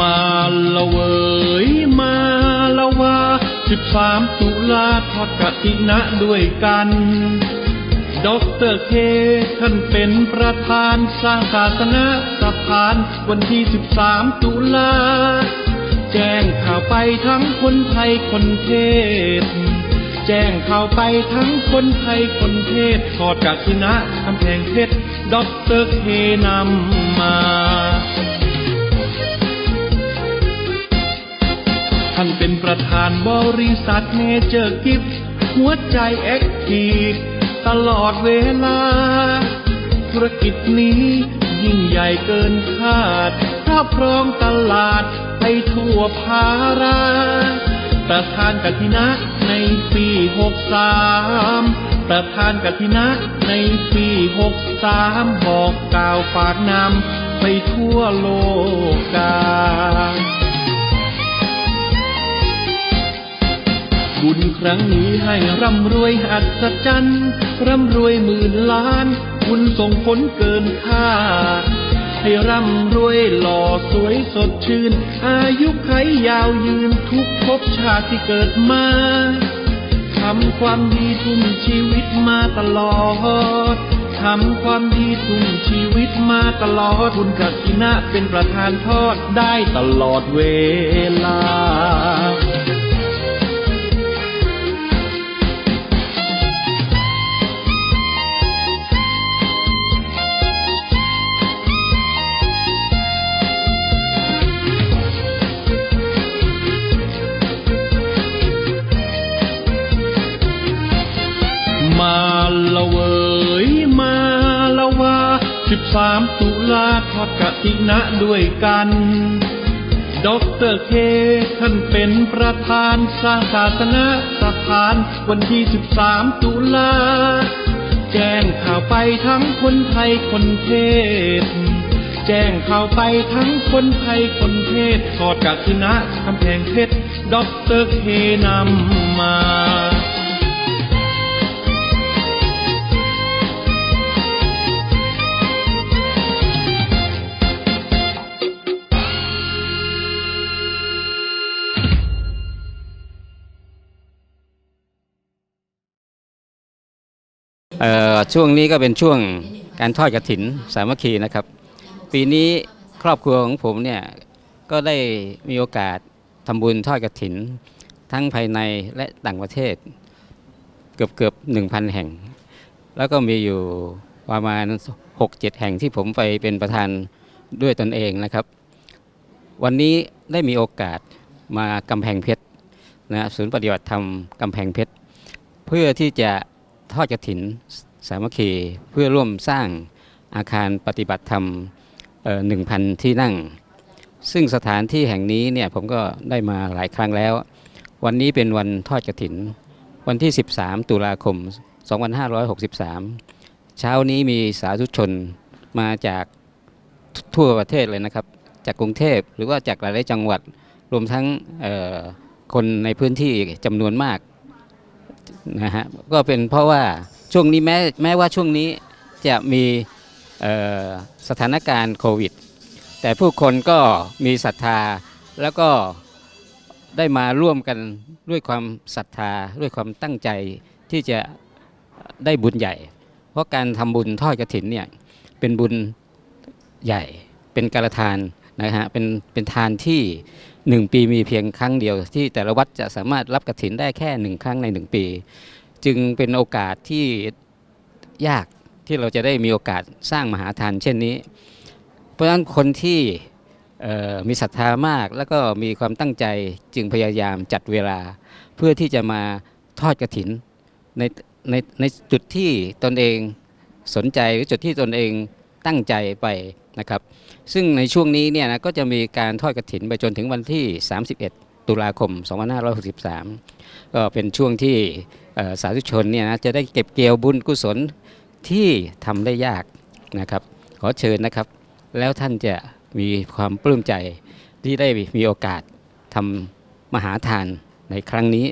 มาละเวยมาละวาสิบสามตุลาทกตินะด้วยกันด็อกเตอร์เคท่านเป็นประธานสร้างศาสนาสะพานวันที่ 13 ตุลา แจ้งข่าวไปทั้งคนไทยคนเทศ แจ้งข่าวไปทั้งคนไทยคนเทศทอดกาศินะกำแพงเพชรด็อกเตอร์เคนำมาานเป็นประธานบริษัทเมเจอร์กิฟหัวใจแอคทีฟตลอดเวลา ธุรกิจนี้ยิ่งใหญ่เกินคาด ถ้าพร้อมตลาดไปทั่วภารา ประธานกฐินะในปีหกสามประธานกฐินะในปีหกสามบอกกล่าวฝากนำไปทั่วโลกา ครั้งนี้ให้ร่ำรวยอัศจรรย์ร่ำรวยหมื่นล้านบุญส่งผลเกินคาดให้ร่ำรวยหล่อสวยสดชื่น อายุไขยาวยืนทุกภพชาติที่เกิดมาทำความดีทุ่มชีวิตมาตลอดทำความดีทุ่มชีวิตมาตลอดบุญกักินะเป็นประธานทอดได้ตลอดเวลา 13 ตุลาทักตินะด้วยกันดรเคท่านเป็นประธานสร้างศาสนสถานวันที่ 13 ตุลา แจ้งข่าวไปทั้งคนไทยคนเทศ แจ้งข่าวไปทั้งคนไทยคนเทศทอดกาตินะกำแพงเพชรดรเคนำมา ช่วงนี้ก็เป็นช่วงการทอดกระถินสามัคคีนะครับ ปีนี้ครอบครัวของผมเนี่ยก็ได้มีโอกาสทำบุญทอดกระถิน ทั้งภายในและต่างประเทศ เกือบเกือบหนึ่งพันแห่ง แล้วก็มีอยู่ประมาณ 6-7 แห่งที่ผมไปเป็นประธานด้วยตนเองนะครับ วันนี้ได้มีโอกาสมากำแพงเพชรนะศูนย์ปฏิบัติธรรมกำแพงเพชร เพื่อที่จะ ทอดกระถินสามัคคีเพื่อร่วมสร้างอาคารปฏิบัติธรรมหนึ่งพันที่นั่ง ซึ่งสถานที่แห่งนี้เนี่ยผมก็ได้มาหลายครั้งแล้ว วันนี้เป็นวันทอดกระถิน วันที่ 13 ตุลาคม 2563 เช้านี้มีสาธุชนมาจากทั่วประเทศเลยนะครับ จากกรุงเทพหรือว่าจากหลายๆจังหวัดรวมทั้งคนในพื้นที่จำนวนมาก นะฮะก็เป็นเพราะว่าช่วงนี้แม้แม้ว่าช่วงนี้จะมีสถานการณ์โควิด แต่ผู้คนก็มีศรัทธาแล้วก็ได้มาร่วมกันด้วยความศรัทธาด้วยความตั้งใจที่จะได้บุญใหญ่ เพราะการทำบุญทอดกระถินเนี่ยเป็นบุญใหญ่เป็นการทานนะฮะเป็นเป็นทานที่ หนึ่งปีมีเพียงครั้งเดียว ที่แต่ละวัดจะสามารถรับกระถินได้แค่หนึ่งครั้งในหนึ่งปี จึงเป็นโอกาสที่ยากที่เราจะได้มีโอกาสสร้างมหาทานเช่นนี้ เพราะฉะนั้นคนที่มีศรัทธามากแล้วก็มีความตั้งใจจึงพยายามจัดเวลา เพื่อที่จะมาทอดกระถินในในในจุดที่ตนเองสนใจหรือจุดที่ตนเอง ตั้งใจไปนะครับ ซึ่งในช่วงนี้เนี่ยนะก็จะมีการทอดกระถินไปจนถึงวันที่ 31 ตุลาคม 2563 ก็เป็นช่วงที่สาธุชนเนี่ยนะจะได้เก็บเกี่ยวบุญกุศลที่ทำได้ยากนะครับ ขอเชิญนะครับ แล้วท่านจะมีความปลื้มใจที่ได้มีโอกาสทำมหาทานในครั้งนี้